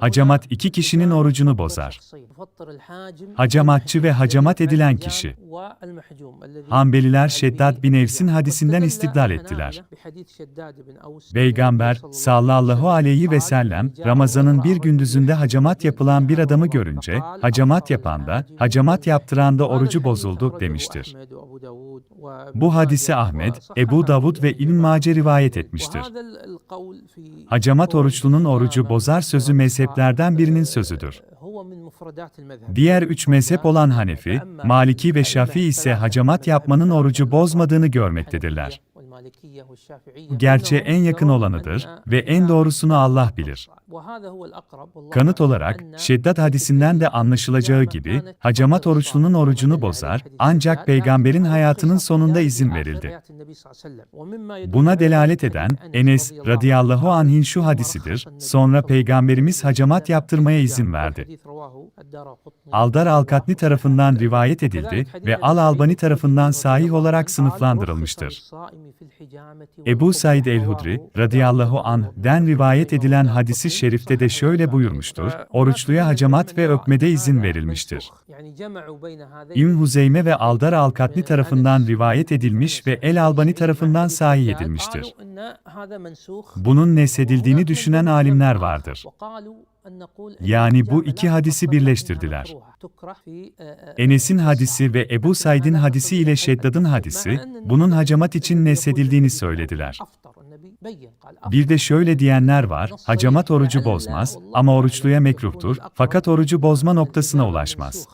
Hacamat iki kişinin orucunu bozar. Hacamatçı ve hacamat edilen kişi. Hanbeliler Şeddad bin Evs'in hadisinden istidlal ettiler. Peygamber sallallahu aleyhi ve sellem Ramazan'ın bir gündüzünde hacamat yapılan bir adamı görünce hacamat yapan da hacamat yaptıran da orucu bozuldu demiştir. Bu hadisi Ahmet, Ebu Davud ve İbn Mace rivayet etmiştir. Hacamat oruçlunun orucu bozar sözü mezheplerden birinin sözüdür. Diğer üç mezhep olan Hanefi, Maliki ve Şafii ise hacamat yapmanın orucu bozmadığını görmektedirler. Gerçeğe en yakın olanıdır ve en doğrusunu Allah bilir. Kanıt olarak, Şeddat hadisinden de anlaşılacağı gibi, hacamat oruçlunun orucunu bozar, ancak peygamberin hayatının sonunda izin verildi. Buna delalet eden, Enes radıyallahu anh'in şu hadisidir, sonra peygamberimiz hacamat yaptırmaya izin verdi. Aldar Alkatni tarafından rivayet edildi ve Al-Albani tarafından sahih olarak sınıflandırılmıştır. Ebu Said el-Hudri, radıyallahu anh'den rivayet edilen hadisi şerifte de şöyle buyurmuştur, oruçluya hacamat ve öpmede izin verilmiştir. İbn Huzeyme ve Aldar Alkatni tarafından rivayet edilmiş ve El-Albani tarafından sahih edilmiştir. Bunun nesedildiğini düşünen alimler vardır. Yani bu iki hadisi birleştirdiler. Enes'in hadisi ve Ebu Said'in hadisi ile Şeddad'ın hadisi, bunun hacamat için nesedildiğini söylediler. Bir de şöyle diyenler var, hacamat orucu bozmaz ama oruçluya mekruhtur, fakat orucu bozma noktasına ulaşmaz.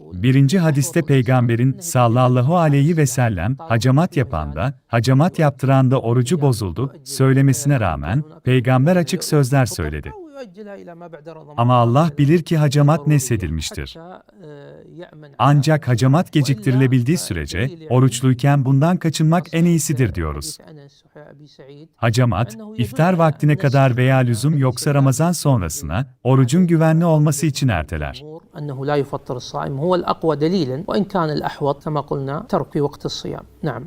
Birinci hadiste peygamberin sallallahu aleyhi ve sellem hacamat yapan da, hacamat yaptıran da orucu bozuldu söylemesine rağmen peygamber açık sözler söyledi. Ama Allah bilir ki hacamat nesedilmiştir. Ancak hacamat geciktirilebildiği sürece oruçluyken bundan kaçınmak en iyisidir diyoruz. Hacamat, iftar vaktine kadar veya lüzum yoksa Ramazan sonrasına, orucun güvenli olması için erteler. أنه لا يفطر الصائم هو الأقوى دليلا وإن كان الأحوط كما قلنا ترك في وقت الصيام نعم